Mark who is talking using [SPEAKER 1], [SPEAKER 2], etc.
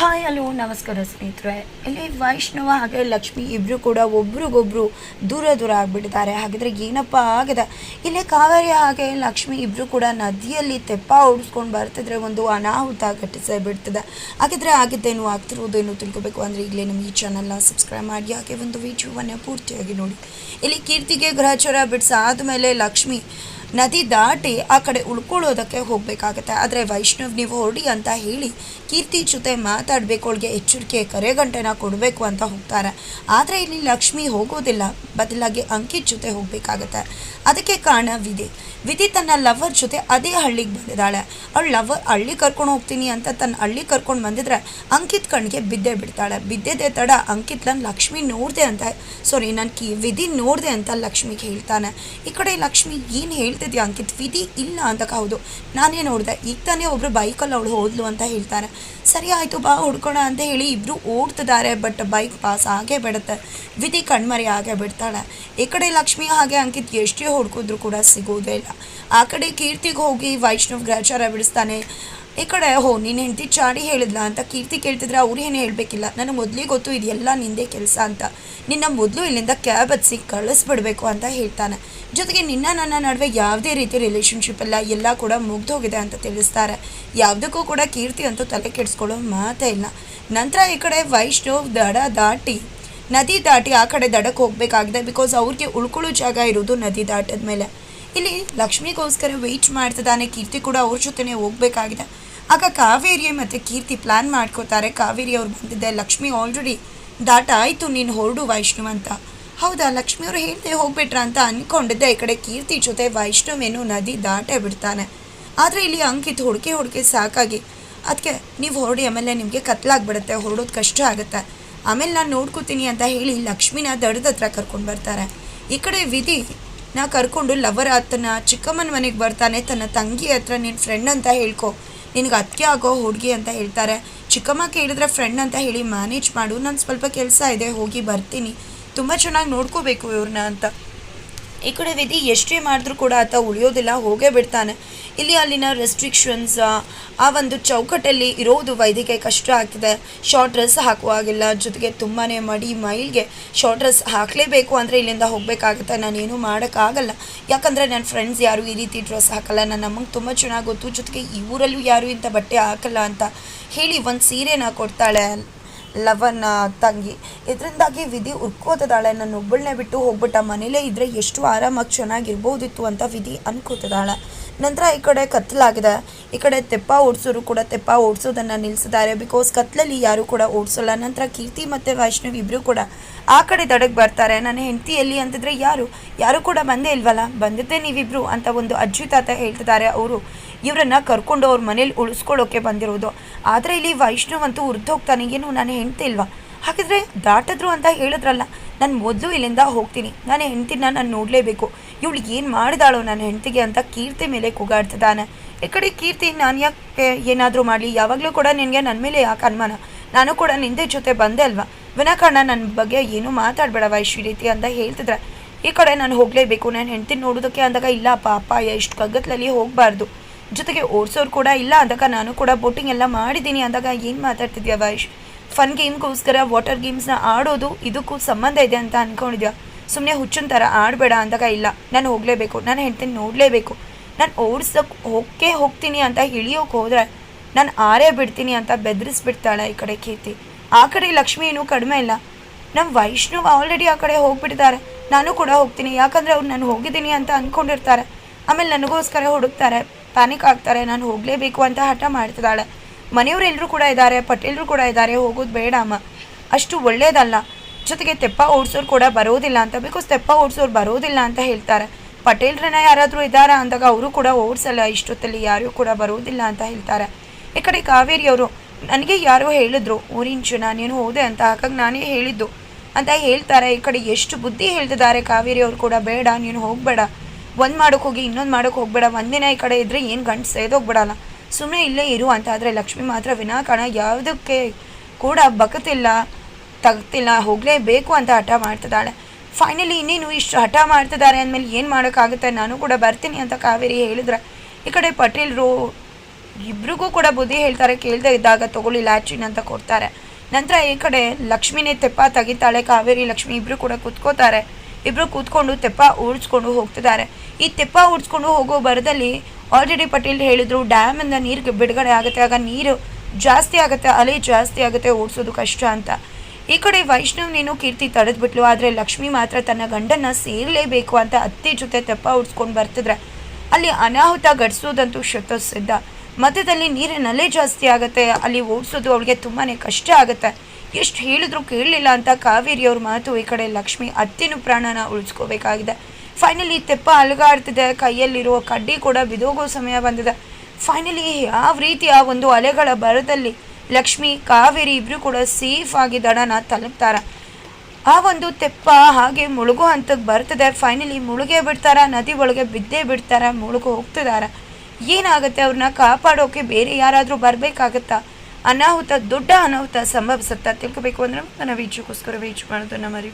[SPEAKER 1] Hi, hello, ನಮಸ್ಕಾರ ಸ್ನೇಹಿತರೆ. ಇಲ್ಲಿ ವೈಷ್ಣವ ಹಾಗೆ ಲಕ್ಷ್ಮಿ ಇಬ್ಬರು ಕೂಡ ಒಬ್ರಿಗೊಬ್ರು ದೂರ ದೂರ ಆಗಿಬಿಟ್ಟಿದ್ದಾರೆ. ಹಾಗಿದ್ರೆ ಏನಪ್ಪ ಆಗಿದೆ? ಇಲ್ಲಿ ಕಾವೇರಿ ಹಾಗೆ ಲಕ್ಷ್ಮಿ ಇಬ್ಬರು ಕೂಡ ನದಿಯಲ್ಲಿ ತೆಪ್ಪ ಓಡಿಸ್ಕೊಂಡು ಬರ್ತಿದ್ರೆ ಒಂದು ಅನಾಹುತ ಘಟಿಸ ಬಿಡ್ತದೆ ಹಾಗಿದ್ರೆ ಆಗಿದ್ದೇನು ಆಗ್ತಿರುವುದೇನು ತಿಳ್ಕೊಬೇಕು ಅಂದರೆ ಇಲ್ಲಿ ನಮ್ಮ ಈ ಚಾನಲ್ನ ಸಬ್ಸ್ಕ್ರೈಬ್ ಮಾಡಿ. ಹಾಗೆ ಒಂದು ವಿಡಿಯೋವನ್ನು ಪೂರ್ತಿಯಾಗಿ ನೋಡಿ. ಇಲ್ಲಿ ಕೀರ್ತಿಗೆ ಗ್ರಹಚಾರ ಬಿಡಿಸಾದ್ಮೇಲೆ ಲಕ್ಷ್ಮಿ ನದಿ ದಾಟಿ ಆ ಕಡೆ ಉಳ್ಕೊಳ್ಳೋದಕ್ಕೆ ಹೋಗಬೇಕಾಗತ್ತೆ. ಆದರೆ ವೈಷ್ಣವ್, ನೀವು ಹೊರಡಿ ಅಂತ ಹೇಳಿ ಕೀರ್ತಿ ಜೊತೆ ಮಾತಾಡಬೇಕು, ಅವಳಿಗೆ ಎಚ್ಚರಿಕೆ, ಕರೆಗಂಟೆನ ಕೊಡಬೇಕು ಅಂತ ಹೋಗ್ತಾರೆ. ಆದರೆ ಇಲ್ಲಿ ಲಕ್ಷ್ಮಿ ಹೋಗೋದಿಲ್ಲ. ಬದಲಾಗಿ ಅಂಕಿತ್ ಜೊತೆ ಹೋಗಬೇಕಾಗತ್ತೆ. ಅದಕ್ಕೆ ಕಾರಣ ವಿಧಿ. ವಿಧಿ ತನ್ನ ಲವರ್ ಜೊತೆ ಅದೇ ಹಳ್ಳಿಗೆ ಬಂದಿದ್ದಾಳೆ. ಅವಳು ಲವರ್ ಹಳ್ಳಿ ಕರ್ಕೊಂಡು ಹೋಗ್ತೀನಿ ಅಂತ ತನ್ನ ಹಳ್ಳಿ ಕರ್ಕೊಂಡು ಬಂದಿದ್ರೆ ಅಂಕಿತ್ ಕಣ್ಣಿಗೆ ಬಿದ್ದೆ ಬಿಡ್ತಾಳೆ. ಬಿದ್ದಿದ್ದೆ ತಡ ಅಂಕಿತ್ ನನ್ನ ಲಕ್ಷ್ಮಿ ನೋಡಿದೆ ಅಂತ ಸಾರಿ ನನ್ನ ಕಿ ವಿಧಿ ನೋಡಿದೆ ಅಂತ ಲಕ್ಷ್ಮಿಗೆ ಹೇಳ್ತಾನೆ. ಈ ಕಡೆ ಲಕ್ಷ್ಮಿ, ಏನು ಹೇಳ್ತಿದ್ಯಾ ಅಂಕಿತ್? ವಿಧಿ ಇಲ್ಲ ಅಂತ ಹೌದು ನಾನೇ ನೋಡಿದೆ. ಈಗ ತಾನೇ ಒಬ್ಬರು ಬೈಕಲ್ಲಿ ಅವಳು ಹೋದ್ಲು ಅಂತ ಹೇಳ್ತಾರೆ. ಸರಿ, ಆಯಿತು, ಬಾ, ಹುಡ್ಕೋಣ ಅಂತ ಹೇಳಿ ಇಬ್ಬರು ಓಡ್ತಿದ್ದಾರೆ, ಬಟ್ ಬೈಕ್ ಪಾಸ್ ಆಗೇ ಬಿಡುತ್ತೆ. ವಿಧಿ ಕಣ್ಮರಿ ಆಗೇ ಬಿಡ್ತಾಳೆ. ಈ ಕಡೆ ಲಕ್ಷ್ಮಿ ಹಾಗೆ ಅಂಕಿತ್ ಎಷ್ಟೇ ಹುಡ್ಕಿದ್ರು ಕೂಡ ಸಿಗೋದೇ ಇಲ್ಲ. ಆ ಕಡೆ ಕೀರ್ತಿಗೆ ಹೋಗಿ ವೈಷ್ಣವ್ ಗ್ರಾಚಾರ ಬಿಡಿಸ್ತಾನೆ. ಈ ಕಡೆ ಹೋ ನೀನು ಹೆಂಡತಿ ಚಾಡಿ ಹೇಳಿದ್ಲ ಅಂತ ಕೀರ್ತಿ ಕೇಳ್ತಿದ್ರೆ ಅವ್ರು ಏನು ಹೇಳಬೇಕಿಲ್ಲ. ನನಗೆ ಮೊದಲಿಗೆ ಗೊತ್ತು ಇದೆಲ್ಲ ನಿಂದೇ ಕೆಲಸ ಅಂತ. ನಿನ್ನ ಮೊದಲು ಇಲ್ಲಿಂದ ಕ್ಯಾಬ್ ಹತ್ಸಿ ಕಳಿಸ್ಬಿಡ್ಬೇಕು ಅಂತ ಹೇಳ್ತಾನೆ. ಜೊತೆಗೆ ನಿನ್ನ ನನ್ನ ನಡುವೆ ಯಾವುದೇ ರೀತಿ ರಿಲೇಷನ್ಶಿಪ್ ಎಲ್ಲ ಎಲ್ಲ ಕೂಡ ಮುಗ್ದೋಗಿದೆ ಅಂತ ತಿಳಿಸ್ತಾರೆ. ಯಾವುದಕ್ಕೂ ಕೂಡ ಕೀರ್ತಿ ಅಂತೂ ತಲೆ ಕೆಡಿಸ್ಕೊಳ್ಳೋ ಮಾತೇ ಇಲ್ಲ. ನಂತರ ಈ ಕಡೆ ವೈಷ್ಣವ್ ದಡ ದಾಟಿ, ನದಿ ದಾಟಿ ಆ ಕಡೆ ದಡಕ್ಕೆ ಹೋಗಬೇಕಾಗಿದೆ ಬಿಕಾಸ್ ಅವ್ರಿಗೆ ಉಳ್ಕೊಳ್ಳೋ ಜಾಗ ಇರೋದು ನದಿ ದಾಟದ ಮೇಲೆ ಇಲ್ಲಿ ಲಕ್ಷ್ಮಿಗೋಸ್ಕರ ವೆಯ್ಟ್ ಮಾಡ್ತಿದ್ದಾನೆ ಕೀರ್ತಿ ಕೂಡ ಅವ್ರ ಜೊತೆನೇ ಹೋಗಬೇಕಾಗಿದೆ. ಆಗ ಕಾವೇರಿ ಮತ್ತು ಕೀರ್ತಿ ಪ್ಲ್ಯಾನ್ ಮಾಡ್ಕೋತಾರೆ. ಕಾವೇರಿ ಅವ್ರು ಬಂದಿದ್ದೆ, ಲಕ್ಷ್ಮಿ ಆಲ್ರೆಡಿ ದಾಟ ಆಯಿತು, ನೀನು ಹೊರಡು ವೈಷ್ಣವ್ ಅಂತ. ಹೌದಾ, ಲಕ್ಷ್ಮಿ ಅವರು ಹೇಳ್ದೆ ಹೋಗ್ಬಿಟ್ರ ಅಂತ ಅಂದ್ಕೊಂಡಿದ್ದೆ ಈ ಕಡೆ ಕೀರ್ತಿ ಜೊತೆ ವೈಷ್ಣವೇನು ನದಿ ದಾಟೇ ಬಿಡ್ತಾನೆ. ಆದರೆ ಇಲ್ಲಿ ಅಂಕಿತ್ ಹುಡುಕಿ ಹುಡುಕಿ ಸಾಕಾಗಿ ಅದಕ್ಕೆ ನೀವು ಹೊರಡಿ, ಆಮೇಲೆ ನಿಮಗೆ ಕತ್ಲಾಗ್ಬಿಡುತ್ತೆ ಹೊರಡೋದು ಕಷ್ಟ ಆಗುತ್ತೆ. ಆಮೇಲೆ ನಾನು ನೋಡ್ಕೋತೀನಿ ಅಂತ ಹೇಳಿ ಲಕ್ಷ್ಮಿನ ದಡದ ಹತ್ರ ಕರ್ಕೊಂಡು ಬರ್ತಾರೆ. ಈ ಕಡೆ ವಿಧಿ ನಾ ಕರ್ಕೊಂಡು ಲವರ್ ಆತನ ಚಿಕ್ಕಮ್ಮನ ಮನೆಗೆ ಬರ್ತಾನೆ, ತನ್ನ ತಂಗಿ ಹತ್ರ ನಿನ್ನ ಫ್ರೆಂಡ್ ಅಂತ ಹೇಳ್ಕೊ. ನಿನಗೆ ಅತ್ತಿಗೆ ಆಗೋ ಹುಡುಗಿ ಅಂತ ಹೇಳ್ತಾರೆ. ಚಿಕ್ಕಮ್ಮ ಕೇಳಿದ್ರೆ ಫ್ರೆಂಡ್ ಅಂತ ಹೇಳಿ ಮ್ಯಾನೇಜ್ ಮಾಡು. ನಾನು ಸ್ವಲ್ಪ ಕೆಲಸ ಇದೆ, ಹೋಗಿ ಬರ್ತೀನಿ. ತುಂಬ ಚೆನ್ನಾಗಿ ನೋಡ್ಕೋಬೇಕು ಇವ್ರನ್ನ ಅಂತ. ಈ ಕಡೆ ವಿಧಿ ಎಷ್ಟೇ ಮಾಡಿದ್ರೂ ಕೂಡ ಆತ ಉಳಿಯೋದಿಲ್ಲ, ಹೋಗೇ ಬಿಡ್ತಾನೆ. ಇಲ್ಲಿ ಅಲ್ಲಿನ ರೆಸ್ಟ್ರಿಕ್ಷನ್ಸ್ ಆ ಒಂದು ಚೌಕಟ್ಟಲ್ಲಿ ಇರೋದು ವೈದ್ಯಕ್ಕೆ ಕಷ್ಟ ಆಗ್ತಿದೆ. ಶಾರ್ಟ್ ಡ್ರೆಸ್ ಹಾಕುವಾಗಿಲ್ಲ ಜೊತೆಗೆ ತುಂಬಾ ಮಡಿ ಮೈಲ್ಗೆ ಶಾರ್ಟ್ ಡ್ರೆಸ್ ಹಾಕಲೇಬೇಕು ಅಂದರೆ ಇಲ್ಲಿಂದ ಹೋಗಬೇಕಾಗುತ್ತೆ. ನಾನೇನು ಮಾಡೋಕ್ಕಾಗಲ್ಲ. ಯಾಕಂದರೆ ನನ್ನ ಫ್ರೆಂಡ್ಸ್ ಯಾರು ಈ ರೀತಿ ಡ್ರೆಸ್ ಹಾಕಲ್ಲ, ನನ್ನ ಅಮ್ಮಂಗೆ ತುಂಬ ಚೆನ್ನಾಗಿ ಗೊತ್ತು. ಜೊತೆಗೆ ಈ ಊರಲ್ಲೂ ಯಾರು ಇಂಥ ಬಟ್ಟೆ ಹಾಕಲ್ಲ ಅಂತ ಹೇಳಿ ಒಂದು ಸೀರೆನ ಕೊಡ್ತಾಳೆ ಲವನ್ನ ತಂಗಿ. ಇದರಿಂದಾಗಿ ವಿಧಿ ಉರ್ಕೋತಿದ್ದಾಳೆ ನನ್ನ ಒಬ್ಬಳನ್ನೇ ಬಿಟ್ಟು ಹೋಗ್ಬಿಟ್ಟ ಮನೇಲೇ ಇದ್ದರೆ ಎಷ್ಟು ಆರಾಮಾಗಿ ಚೆನ್ನಾಗಿರ್ಬೋದಿತ್ತು ಅಂತ ವಿಧಿ ಅನ್ಕೋತಿದ್ದಾಳೆ. ನಂತರ ಈ ಕಡೆ ಕತ್ತಲಾಗಿದೆ. ಈ ಕಡೆ ತೆಪ್ಪ ಓಡಿಸೋರು ಕೂಡ ತೆಪ್ಪ ಓಡಿಸೋದನ್ನು ನಿಲ್ಲಿಸಿದ್ದಾರೆ ಬಿಕಾಸ್ ಕತ್ತಲಲ್ಲಿ ಯಾರು ಕೂಡ ಓಡಿಸೋಲ್ಲ. ನಂತರ ಕೀರ್ತಿ ಮತ್ತು ವೈಷ್ಣವ್ ಇಬ್ಬರು ಕೂಡ ಆ ಕಡೆ ದಡಕ್ಕೆ ಬರ್ತಾರೆ. ನನ್ನ ಹೆಂಡತಿ ಎಲ್ಲಿ ಅಂತಿದ್ರೆ ಯಾರು? ಯಾರು ಕೂಡ ಬಂದೇ ಇಲ್ವಲ್ಲ? ಬಂದಿದ್ದೆ ನೀವಿಬ್ರು ಅಂತ ಒಂದು ಅಜ್ಜಿ ತಾತ ಹೇಳ್ತಿದ್ದಾರೆ. ಅವರು ಇವರನ್ನು ಕರ್ಕೊಂಡು ಅವ್ರ ಮನೇಲಿ ಉಳಿಸ್ಕೊಳ್ಳೋಕೆ ಬಂದಿರೋದು. ಆದರೆ ಇಲ್ಲಿ ವೈಷ್ಣವ್ ಅಂತೂ ಉರ್ದೋಗ್ತಾನೆ. ಏನು ನಾನು ಹೆಂಡತಿ ಇಲ್ವಾ? ಹಾಗಿದ್ರೆ ದಾಟಿದ್ರು ಅಂತ ಹೇಳಿದ್ರಲ್ಲ. ನಾನು ಮೊದಲು ಇಲ್ಲಿಂದ ಹೋಗ್ತೀನಿ. ನನ್ನ ಹೆಂಡ್ತಿನ ನಾನು ನೋಡಲೇಬೇಕು. ಇವಳು ಏನು ಮಾಡಿದಾಳು ನನ್ನ ಹೆಂಡತಿಗೆ ಅಂತ ಕೀರ್ತಿ ಮೇಲೆ ಕೂಗಾಡ್ತಿದ್ದಾನೆ. ಈ ಕಡೆ ಕೀರ್ತಿ, ನಾನು ಯಾಕೆ ಏನಾದರೂ ಮಾಡಲಿ? ಯಾವಾಗಲೂ ಕೂಡ ನಿನಗೆ ನನ್ನ ಮೇಲೆ ಯಾಕೆ ಅನುಮಾನ? ನಾನು ಕೂಡ ನಿಂದೆ ಜೊತೆ ಬಂದೆ ಅಲ್ವಾ? ವಿನಾಕಾರಣ ನನ್ನ ಬಗ್ಗೆ ಏನೂ ಮಾತಾಡಬೇಡ ವೈಶಿ ರೀತಿ ಅಂತ ಹೇಳ್ತಿದ್ರೆ. ಈ ಕಡೆ ನಾನು ಹೋಗಲೇಬೇಕು, ನಾನು ಹೆಂಡತಿ ನೋಡೋದಕ್ಕೆ ಅಂದಾಗ, ಇಲ್ಲ ಪಾಪ ಎಷ್ಟು ಕಗ್ಗತ್ಲಲ್ಲಿ ಹೋಗಬಾರ್ದು. ಜೊತೆಗೆ ಓಡಿಸೋರು ಕೂಡ ಇಲ್ಲ ಅಂದಾಗ, ನಾನು ಕೂಡ ಬೋಟಿಂಗ್ ಎಲ್ಲ ಮಾಡಿದ್ದೀನಿ ಅಂದಾಗ ಏನು ಮಾತಾಡ್ತಿದ್ಯಾ ವೈಶ್? ಫನ್ ಗೇಮ್ಗೋಸ್ಕರ, ವಾಟರ್ ಗೇಮ್ಸ್ನ ಆಡೋದು, ಇದಕ್ಕೂ ಸಂಬಂಧ ಇದೆ ಅಂತ ಅಂದ್ಕೊಂಡಿದ್ಯಾ ಸುಮ್ಮನೆ ಹುಚ್ಚಿನ ಥರ ಆಡಬೇಡ ಅಂದಾಗ ಇಲ್ಲ. ನಾನು ಹೋಗಲೇಬೇಕು, ನಾನು ಹೆಂಡ್ತೀನಿ ನೋಡಲೇಬೇಕು. ನಾನು ಓಡಿಸೋಕೆ ಹೋಗೇ ಹೋಗ್ತೀನಿ ಅಂತ ಇಳಿಯೋಕೆ ಹೋದರೆ ನಾನು ಆರೇ ಬಿಡ್ತೀನಿ ಅಂತ ಬೆದರಿಸ್ಬಿಡ್ತಾಳೆ ಈ ಕಡೆ ಕೀರ್ತಿ. ಆ ಕಡೆ ಲಕ್ಷ್ಮಿ ಏನೂ ಕಡಿಮೆ ಇಲ್ಲ. ನಮ್ಮ ವೈಷ್ಣವ್ ಆಲ್ರೆಡಿ ಆ ಕಡೆ ಹೋಗ್ಬಿಟ್ಟಿದ್ದಾರೆ. ನಾನು ಕೂಡ ಹೋಗ್ತೀನಿ. ಯಾಕಂದರೆ ಅವ್ರು ನಾನು ಹೋಗಿದ್ದೀನಿ ಅಂತ ಅಂದ್ಕೊಂಡಿರ್ತಾರೆ ಆಮೇಲೆ ನನಗೋಸ್ಕರ ಹುಡುಕ್ತಾರೆ. ಪ್ಯಾನಿಕ್ ಆಗ್ತಾರೆ. ನಾನು ಹೋಗಲೇಬೇಕು ಅಂತ ಹಠ ಮಾಡ್ತಿದ್ದಾಳೆ. ಮನೆಯವರೆಲ್ಲರೂ ಕೂಡ ಇದ್ದಾರೆ. ಪಟೇಲರು ಕೂಡ ಇದ್ದಾರೆ. ಹೋಗೋದು ಬೇಡ ಅಮ್ಮ. ಅಷ್ಟು ಒಳ್ಳೇದಲ್ಲ. ಜೊತೆಗೆ ತೆಪ್ಪ ಓಡಿಸೋರು ಕೂಡ ಬರೋದಿಲ್ಲ ಅಂತ, ಬಿಕಾಸ್ ತೆಪ್ಪ ಓಡಿಸೋರು ಬರೋದಿಲ್ಲ ಅಂತ ಹೇಳ್ತಾರೆ. ಪಟೇಲ್ರನ್ನ ಯಾರಾದರೂ ಇದ್ದಾರಾ ಅಂದಾಗ ಅವರು ಕೂಡ ಓಡಿಸಲ್ಲ, ಇಷ್ಟೊತ್ತಲ್ಲಿ ಯಾರೂ ಕೂಡ ಬರೋದಿಲ್ಲ ಅಂತ ಹೇಳ್ತಾರೆ. ಈ ಕಡೆ ಕಾವೇರಿಯವರು ನನಗೆ ಯಾರೋ ಹೇಳಿದ್ರು, ಊರಿನ ಜನ ನೀನು ಹೋದೆ ಅಂತ, ಹಾಗಾಗಿ ನಾನೇ ಹೇಳಿದ್ದು ಅಂತ ಹೇಳ್ತಾರೆ. ಈ ಕಡೆ ಎಷ್ಟು ಬುದ್ಧಿ ಹೇಳ್ತಿದ್ದಾರೆ ಕಾವೇರಿ ಅವರು ಕೂಡ, ಬೇಡ, ನೀನು ಹೋಗಬೇಡ. ಒಂದು ಮಾಡೋಕೆ ಹೋಗಿ, ಇನ್ನೊಂದು ಮಾಡೋಕೆ ಹೋಗಬೇಡ. ಒಂದಿನ ಈ ಕಡೆ ಇದ್ದರೆ ಏನು ಗಂಟು ಸೇದೋಗ್ಬಿಡಲ್ಲ. ಸುಮ್ಮನೆ ಇಲ್ಲೇ ಇರು ಅಂತ ಆದರೆ ಲಕ್ಷ್ಮಿ ಮಾತ್ರ ವಿನಾಕಾರಣ ಯಾವುದಕ್ಕೆ ಕೂಡ ಬಕತಿಲ್ಲ. ತಗ್ತಿಲ್ಲ ಹೋಗಲೇಬೇಕು ಅಂತ ಹಠ ಮಾಡ್ತಿದ್ದಾಳೆ. ಫೈನಲಿ ಇನ್ನೇನು ಇಷ್ಟು ಹಠ ಮಾಡ್ತಿದ್ದಾರೆ ಅಂದಮೇಲೆ ಏನು ಮಾಡೋಕ್ಕಾಗುತ್ತೆ? ನಾನು ಕೂಡ ಬರ್ತೀನಿ ಅಂತ ಕಾವೇರಿ ಹೇಳಿದ್ರೆ. ಈ ಕಡೆ ಪಟೇಲ್ರು ಇಬ್ರಿಗೂ ಕೂಡ ಬುದ್ಧಿ ಹೇಳ್ತಾರೆ, ಕೇಳದೆ ಇದ್ದಾಗ ತಗೊಳ್ಳಿ ಲ್ಯಾಟ್ರಿನ್ ಅಂತ ಕೊಡ್ತಾರೆ. ನಂತರ ಈ ಕಡೆ ಲಕ್ಷ್ಮಿನೇ ತೆಪ್ಪ ತೆಗಿತಾಳೆ, ಕಾವೇರಿ ಲಕ್ಷ್ಮಿ ಇಬ್ಬರು ಕೂಡ ಕೂತ್ಕೋತಾರೆ. ಇಬ್ಬರು ಕೂತ್ಕೊಂಡು ತೆಪ್ಪ ಊಡ್ಸ್ಕೊಂಡು ಹೋಗ್ತಿದ್ದಾರೆ. ಈ ತೆಪ್ಪ ಊಡ್ಸ್ಕೊಂಡು ಹೋಗೋ ಬರದಲ್ಲಿ ಆಲ್ರೆಡಿ ಪಟೇಲ್ ಹೇಳಿದ್ರು ಡ್ಯಾಮಿಂದ ನೀರು ಬಿಡುಗಡೆ ಆಗುತ್ತೆ, ಆಗ ನೀರು ಜಾಸ್ತಿ ಆಗುತ್ತೆ, ಅಲೆ ಜಾಸ್ತಿ ಆಗುತ್ತೆ, ಓಡಿಸೋದು ಕಷ್ಟ ಅಂತ. ಈ ಕಡೆ ವೈಷ್ಣವ್ ನೀನು ಕೀರ್ತಿ ತಡೆದ್ಬಿಟ್ಲು ಆದರೆ ಲಕ್ಷ್ಮಿ ಮಾತ್ರ ತನ್ನ ಗಂಡನ್ನ ಸೇರಲೇಬೇಕು ಅಂತ ಅತ್ತೆ ಜೊತೆ ತೆಪ್ಪ ಉಡ್ಸ್ಕೊಂಡು ಬರ್ತಿದ್ರೆ. ಅಲ್ಲಿ ಅನಾಹುತ ಗಡಿಸೋದಂತೂ ಶತಸಿದ್ಧ. ಮಧ್ಯದಲ್ಲಿ ನೀರಿನ ಅಲೆ ಜಾಸ್ತಿ ಆಗುತ್ತೆ, ಅಲ್ಲಿ ಓಡಿಸೋದು ಅವಳಿಗೆ ತುಂಬಾ ಕಷ್ಟ ಆಗುತ್ತೆ. ಎಷ್ಟು ಹೇಳಿದ್ರು ಕೇಳಲಿಲ್ಲ ಅಂತ ಕಾವೇರಿ ಅವ್ರ ಮಾತು ಈ ಕಡೆ ಲಕ್ಷ್ಮಿ ಅತ್ತಿನ ಪ್ರಾಣನ ಉಳಿಸ್ಕೋಬೇಕಾಗಿದೆ. ಫೈನಲಿ ತೆಪ್ಪ ಅಲಗಾಡ್ತಿದೆ ಕೈಯಲ್ಲಿರುವ ಕಡ್ಡಿ ಕೂಡ ಬಿದೋಗೋ ಸಮಯ ಬಂದಿದೆ. ಫೈನಲಿ ಯಾವ ರೀತಿಯ ಒಂದು ಅಲೆಗಳ ಬರದಲ್ಲಿ ಲಕ್ಷ್ಮಿ ಕಾವೇರಿ ಇಬ್ರು ಕೂಡ ಸೇಫ್ ಆಗಿ ದಡನ ತಲುಪ್ತಾರ. ಆ ಒಂದು ತೆಪ್ಪ ಹಾಗೆ ಮುಳುಗು ಹಂತಕ್ಕೆ ಬರ್ತದೆ. ಫೈನಲಿ ಮುಳುಗೇ ಬಿಡ್ತಾರ, ನದಿ ಒಳಗೆ ಬಿದ್ದೇ ಬಿಡ್ತಾರ, ಮುಳುಗು ಹೋಗ್ತಿದಾರ. ಏನಾಗುತ್ತೆ ಅವ್ರನ್ನ ಕಾಪಾಡೋಕೆ ಬೇರೆ ಯಾರಾದರೂ ಬರಬೇಕಾಗತ್ತಾ? ಅನಾಹುತ, ದೊಡ್ಡ ಅನಾಹುತ ಸಂಭವಿಸುತ್ತಾ ತಿಳ್ಕೊಬೇಕು ಅಂದ್ರೆ ನನ್ನ ವೀಚಕ್ಕೋಸ್ಕರ ವೀಚ್ ಮಾಡೋದು ಮರಿ